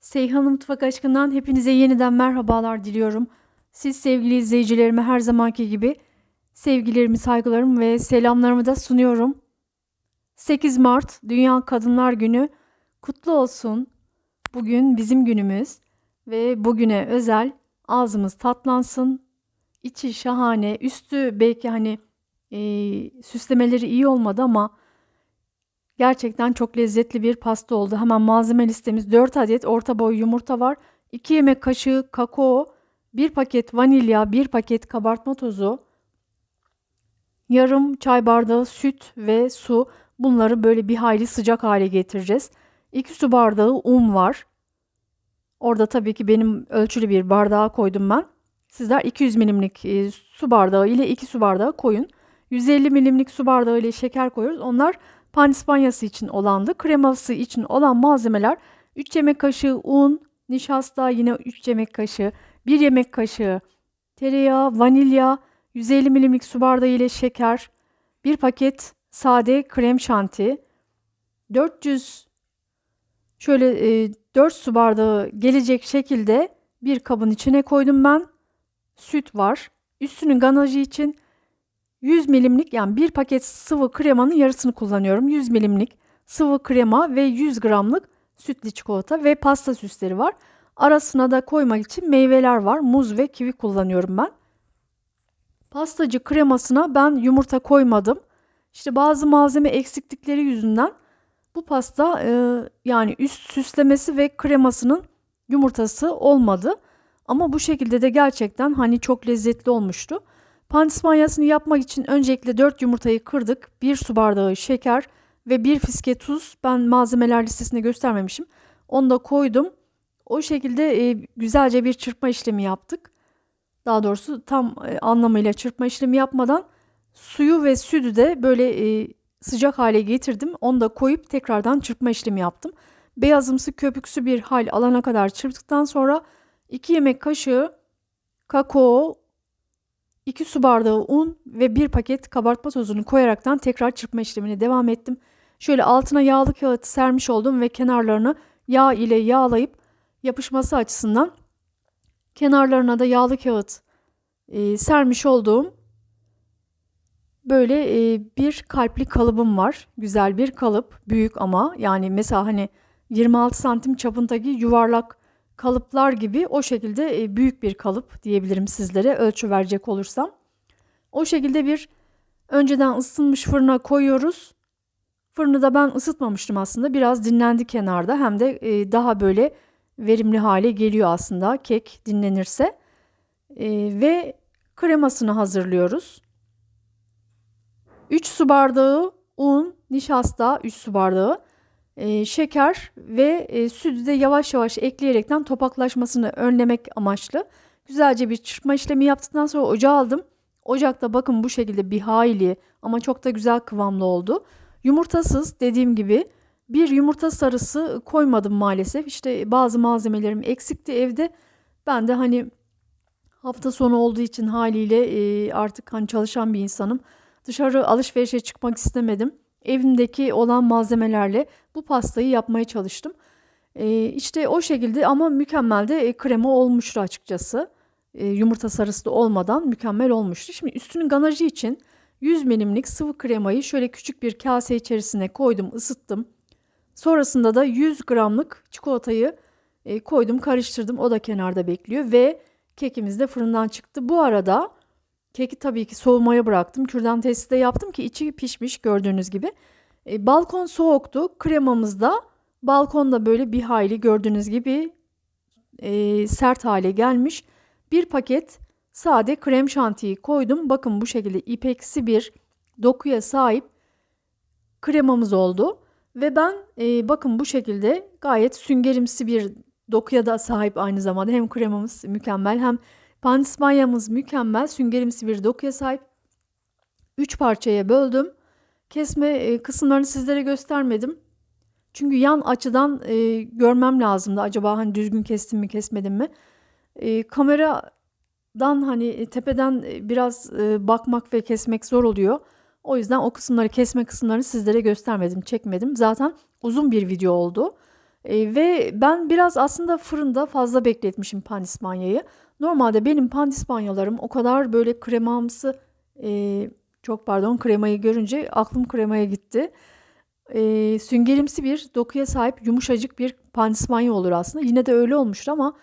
Seyhan Mutfak Aşkı'ndan hepinize yeniden merhabalar diliyorum. Siz sevgili izleyicilerime her zamanki gibi sevgilerimi, saygılarımı ve selamlarımı da sunuyorum. 8 Mart Dünya Kadınlar Günü kutlu olsun. Bugün bizim günümüz ve bugüne özel ağzımız tatlansın. İçi şahane, üstü belki hani e, süslemeleri iyi olmadı ama Gerçekten çok lezzetli bir pasta oldu. Hemen malzeme listemiz 4 adet orta boy yumurta var. 2 yemek kaşığı kakao, 1 paket vanilya, 1 paket kabartma tozu, yarım çay bardağı süt ve su. Bunları böyle bir hayli sıcak hale getireceğiz. 2 su bardağı un var. Orada tabii ki benim ölçülü bir bardağa koydum ben. Sizler 200 milimlik e, su bardağı ile 2 su bardağı koyun. 150 milimlik su bardağı ile şeker koyuyoruz. Onlar Panispanyası için olandı. Kreması için olan malzemeler 3 yemek kaşığı un, nişasta yine 3 yemek kaşığı, 1 yemek kaşığı tereyağı, vanilya, 150 milimlik su bardağı ile şeker, 1 paket sade krem şanti, 400 şöyle e, 4 su bardağı gelecek şekilde bir kabın içine koydum ben. Süt var. Üstünün ganajı için 100 milimlik yani bir paket sıvı kremanın yarısını kullanıyorum. 100 milimlik sıvı krema ve 100 gramlık sütlü çikolata ve pasta süsleri var. Arasına da koymak için meyveler var. Muz ve kivi kullanıyorum ben. Pastacı kremasına ben yumurta koymadım. İşte bazı malzeme eksiklikleri yüzünden bu pasta e, yani üst süslemesi ve kremasının yumurtası olmadı. Ama bu şekilde de gerçekten hani çok lezzetli olmuştu. Pandispanyasını yapmak için öncelikle 4 yumurtayı kırdık. 1 su bardağı şeker ve 1 fiske tuz. Ben malzemeler listesinde göstermemişim. Onu da koydum. O şekilde e, güzelce bir çırpma işlemi yaptık. Daha doğrusu tam e, anlamıyla çırpma işlemi yapmadan suyu ve sütü de böyle e, sıcak hale getirdim. Onu da koyup tekrardan çırpma işlemi yaptım. Beyazımsı köpüksü bir hal alana kadar çırptıktan sonra 2 yemek kaşığı kakao, 2 su bardağı un ve 1 paket kabartma tozunu koyaraktan tekrar çırpma işlemine devam ettim. Şöyle altına yağlı kağıt sermiş oldum ve kenarlarını yağ ile yağlayıp yapışması açısından kenarlarına da yağlı kağıt e, sermiş olduğum böyle e, bir kalpli kalıbım var. Güzel bir kalıp, büyük ama yani mesela hani 26 santim çapındaki yuvarlak kalıplar gibi o şekilde e, büyük bir kalıp diyebilirim sizlere ölçü verecek olursam. O şekilde bir önceden ısıtılmış fırına koyuyoruz. Fırını da ben ısıtmamıştım aslında. Biraz dinlendi kenarda hem de e, daha böyle verimli hale geliyor aslında kek dinlenirse. E, ve kremasını hazırlıyoruz. 3 su bardağı un, nişasta 3 su bardağı, e, şeker ve e, sütü de yavaş yavaş ekleyerekten topaklaşmasını önlemek amaçlı güzelce bir çırpma işlemi yaptıktan sonra ocağa aldım. Ocakta bakın bu şekilde bir hayli ama çok da güzel kıvamlı oldu. Yumurtasız dediğim gibi bir yumurta sarısı koymadım maalesef. İşte bazı malzemelerim eksikti evde. Ben de hani hafta sonu olduğu için haliyle e, artık hani çalışan bir insanım. Dışarı alışverişe çıkmak istemedim evimdeki olan malzemelerle bu pastayı yapmaya çalıştım. E, işte o şekilde ama mükemmel de e, krema olmuştu açıkçası. E, yumurta sarısı da olmadan mükemmel olmuştu. Şimdi üstünün ganajı için 100 milimlik sıvı kremayı şöyle küçük bir kase içerisine koydum, ısıttım. Sonrasında da 100 gramlık çikolatayı e, koydum, karıştırdım. O da kenarda bekliyor ve kekimiz de fırından çıktı. Bu arada Keki tabii ki soğumaya bıraktım. Kürdan testi de yaptım ki içi pişmiş gördüğünüz gibi. E, balkon soğuktu. Kremamız da balkonda böyle bir hayli gördüğünüz gibi e, sert hale gelmiş. Bir paket sade krem şantiyi koydum. Bakın bu şekilde ipeksi bir dokuya sahip kremamız oldu. Ve ben e, bakın bu şekilde gayet süngerimsi bir dokuya da sahip aynı zamanda. Hem kremamız mükemmel hem Pandispanyamız mükemmel süngerimsi bir dokuya sahip. 3 parçaya böldüm. Kesme e, kısımlarını sizlere göstermedim. Çünkü yan açıdan e, görmem lazımdı. Acaba hani düzgün kestim mi kesmedim mi? E, kameradan hani e, tepeden e, biraz e, bakmak ve kesmek zor oluyor. O yüzden o kısımları kesme kısımlarını sizlere göstermedim, çekmedim. Zaten uzun bir video oldu. E, ve ben biraz aslında fırında fazla bekletmişim pandispanyayı. Normalde benim pandispanyalarım o kadar böyle kremamsı e, çok pardon kremayı görünce aklım kremaya gitti. E, süngerimsi bir dokuya sahip yumuşacık bir pandispanya olur aslında. Yine de öyle olmuştur ama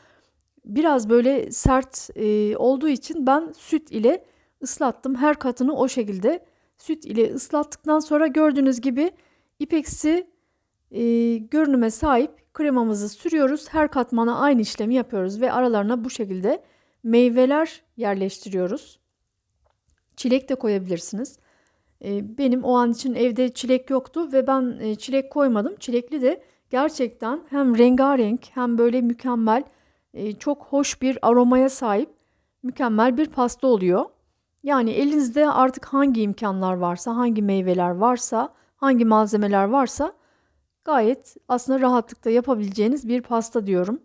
biraz böyle sert e, olduğu için ben süt ile ıslattım. Her katını o şekilde süt ile ıslattıktan sonra gördüğünüz gibi ipeksi e, görünüme sahip kremamızı sürüyoruz. Her katmana aynı işlemi yapıyoruz ve aralarına bu şekilde meyveler yerleştiriyoruz. Çilek de koyabilirsiniz. E, benim o an için evde çilek yoktu ve ben e, çilek koymadım. Çilekli de gerçekten hem rengarenk hem böyle mükemmel, e, çok hoş bir aromaya sahip mükemmel bir pasta oluyor. Yani elinizde artık hangi imkanlar varsa, hangi meyveler varsa, hangi malzemeler varsa gayet aslında rahatlıkla yapabileceğiniz bir pasta diyorum.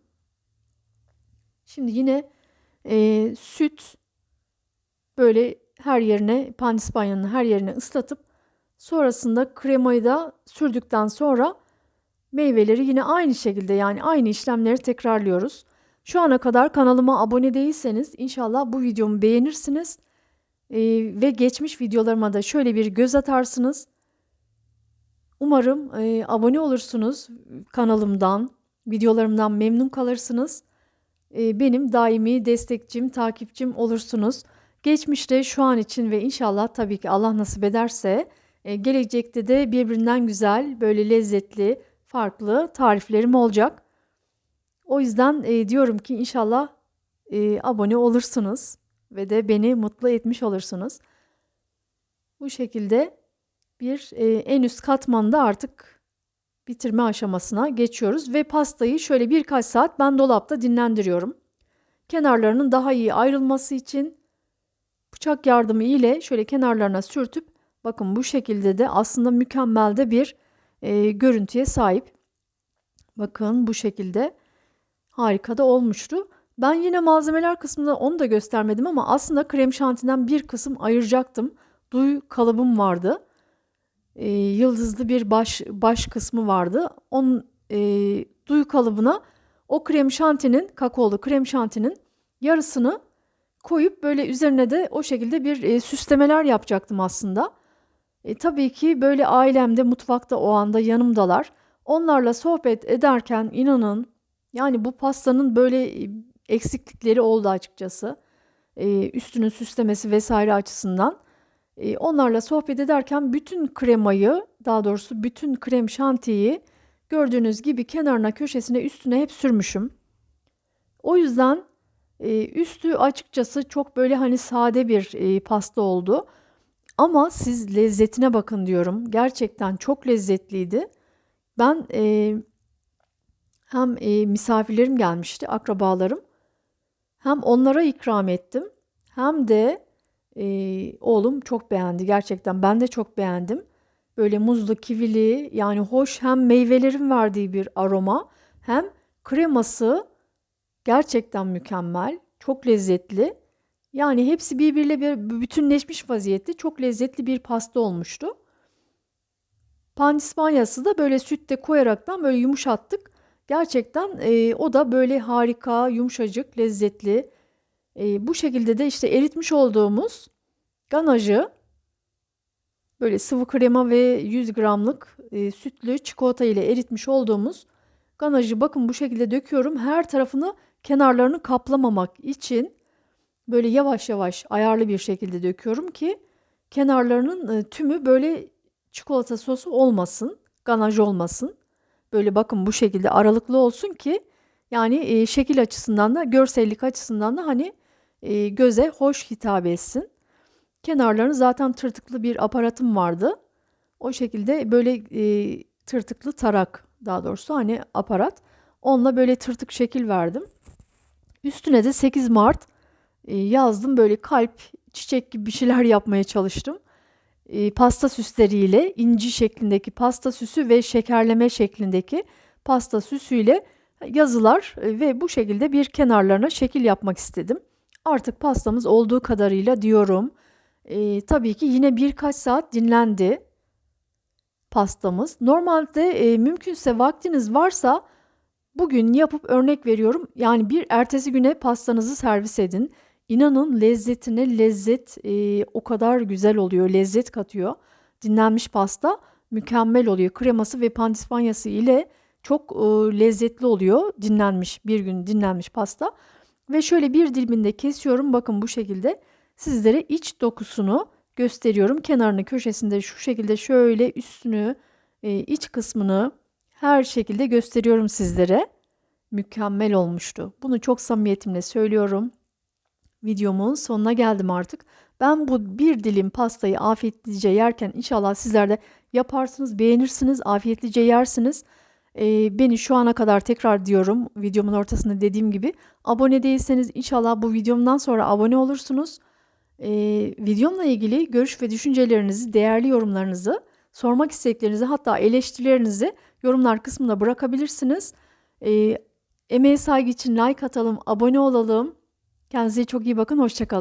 Şimdi yine e, süt böyle her yerine pandispanyanın her yerine ıslatıp sonrasında kremayı da sürdükten sonra meyveleri yine aynı şekilde yani aynı işlemleri tekrarlıyoruz. Şu ana kadar kanalıma abone değilseniz inşallah bu videomu beğenirsiniz. Ee, ve geçmiş videolarıma da şöyle bir göz atarsınız. Umarım e, abone olursunuz kanalımdan, videolarımdan memnun kalırsınız. E, benim daimi destekçim, takipçim olursunuz. Geçmişte, şu an için ve inşallah tabii ki Allah nasip ederse e, gelecekte de birbirinden güzel, böyle lezzetli, farklı tariflerim olacak. O yüzden e, diyorum ki inşallah e, abone olursunuz ve de beni mutlu etmiş olursunuz. Bu şekilde bir e, en üst katmanda artık bitirme aşamasına geçiyoruz ve pastayı şöyle birkaç saat ben dolapta dinlendiriyorum. Kenarlarının daha iyi ayrılması için bıçak yardımı ile şöyle kenarlarına sürtüp bakın bu şekilde de aslında mükemmel de bir e, görüntüye sahip. Bakın bu şekilde harika da olmuştu. Ben yine malzemeler kısmında onu da göstermedim ama aslında krem şantiden bir kısım ayıracaktım. Duy kalıbım vardı. E, yıldızlı bir baş baş kısmı vardı. Onun e, duy kalıbına o krem şantinin kakaolu krem şantinin yarısını koyup böyle üzerine de o şekilde bir e, süslemeler yapacaktım aslında. E, tabii ki böyle ailemde mutfakta o anda yanımdalar. Onlarla sohbet ederken inanın yani bu pastanın böyle e, eksiklikleri oldu açıkçası. E, üstünün süslemesi vesaire açısından. E, onlarla sohbet ederken bütün kremayı daha doğrusu bütün krem şantiyi gördüğünüz gibi kenarına köşesine üstüne hep sürmüşüm. O yüzden e, üstü açıkçası çok böyle hani sade bir e, pasta oldu. Ama siz lezzetine bakın diyorum. Gerçekten çok lezzetliydi. Ben e, hem e, misafirlerim gelmişti, akrabalarım. Hem onlara ikram ettim. Hem de e, oğlum çok beğendi. Gerçekten ben de çok beğendim. Böyle muzlu, kivili yani hoş hem meyvelerin verdiği bir aroma hem kreması gerçekten mükemmel. Çok lezzetli. Yani hepsi birbiriyle bir bütünleşmiş vaziyette çok lezzetli bir pasta olmuştu. Pandispanyası da böyle sütte koyaraktan böyle yumuşattık. Gerçekten e, o da böyle harika, yumuşacık, lezzetli. E, bu şekilde de işte eritmiş olduğumuz ganajı böyle sıvı krema ve 100 gramlık e, sütlü çikolata ile eritmiş olduğumuz ganajı bakın bu şekilde döküyorum. Her tarafını kenarlarını kaplamamak için böyle yavaş yavaş ayarlı bir şekilde döküyorum ki kenarlarının e, tümü böyle çikolata sosu olmasın, ganaj olmasın. Böyle bakın bu şekilde aralıklı olsun ki yani e, şekil açısından da görsellik açısından da hani e, göze hoş hitap etsin. Kenarlarını zaten tırtıklı bir aparatım vardı. O şekilde böyle e, tırtıklı tarak daha doğrusu hani aparat. Onunla böyle tırtık şekil verdim. Üstüne de 8 Mart e, yazdım böyle kalp, çiçek gibi bir şeyler yapmaya çalıştım. E, pasta süsleriyle inci şeklindeki pasta süsü ve şekerleme şeklindeki pasta süsüyle yazılar e, ve bu şekilde bir kenarlarına şekil yapmak istedim. Artık pastamız olduğu kadarıyla diyorum. E, tabii ki yine birkaç saat dinlendi pastamız. Normalde e, mümkünse vaktiniz varsa Bugün yapıp örnek veriyorum. Yani bir ertesi güne pastanızı servis edin. İnanın lezzetine lezzet e, o kadar güzel oluyor. Lezzet katıyor. Dinlenmiş pasta mükemmel oluyor. Kreması ve pandispanyası ile çok e, lezzetli oluyor. Dinlenmiş bir gün dinlenmiş pasta. Ve şöyle bir diliminde kesiyorum. Bakın bu şekilde sizlere iç dokusunu gösteriyorum. Kenarını köşesinde şu şekilde şöyle üstünü e, iç kısmını her şekilde gösteriyorum sizlere. Mükemmel olmuştu. Bunu çok samimiyetimle söylüyorum. Videomun sonuna geldim artık. Ben bu bir dilim pastayı afiyetlice yerken inşallah sizler de yaparsınız, beğenirsiniz, afiyetlice yersiniz. Ee, beni şu ana kadar tekrar diyorum videomun ortasında dediğim gibi abone değilseniz inşallah bu videomdan sonra abone olursunuz. Ee, videomla ilgili görüş ve düşüncelerinizi, değerli yorumlarınızı, sormak isteklerinizi hatta eleştirilerinizi yorumlar kısmına bırakabilirsiniz. Ee, emeğe saygı için like atalım, abone olalım. Kendinize çok iyi bakın, hoşçakalın.